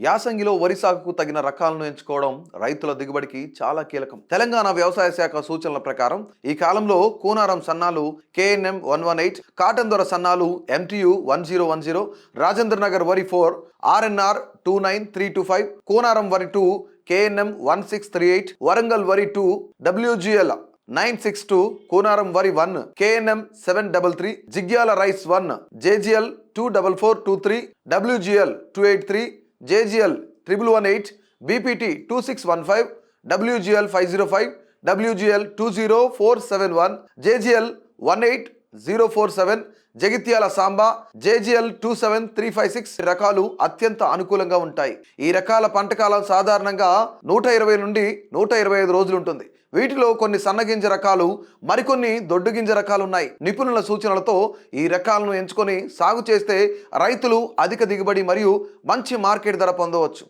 యాసంగిలో వరి సాగుకు తగిన రకాలను ఎంచుకోవడం రైతుల దిగుబడికి చాలా కీలకం. తెలంగాణ వ్యవసాయ శాఖ సూచనల ప్రకారం ఈ కాలంలో Kunaram సన్నాలు KNM one one eight Cotton దొర సన్నాలు MTU one zero one zero Rajendra Nagar వరి four RNR two nine three two five Kunaram వరి two KNM one six three eight Warangal వరి two WGL nine six two Kunaram వరి one KNM seven double three Jagtial rice one JGL two double four two three WGL two eight three JGL triple one eight BPT two six one five WGL five zero five WGL two zero four seven one JGL one eight zero four seven Jagtial Samba JGL two seven three five six రకాలు అత్యంత అనుకూలంగా ఉంటాయి. ఈ రకాల పంట కాలం సాధారణంగా నూట ఇరవై నుండి నూట ఇరవై ఐదు రోజులు ఉంటుంది. వీటిలో కొన్ని సన్నగింజ రకాలు మరికొన్ని దొడ్డు గింజ రకాలు ఉన్నాయి. నిపుణుల సూచనలతో ఈ రకాలను ఎంచుకొని సాగు చేస్తే రైతులు అధిక దిగుబడి మరియు మంచి మార్కెట్ ధర పొందవచ్చు.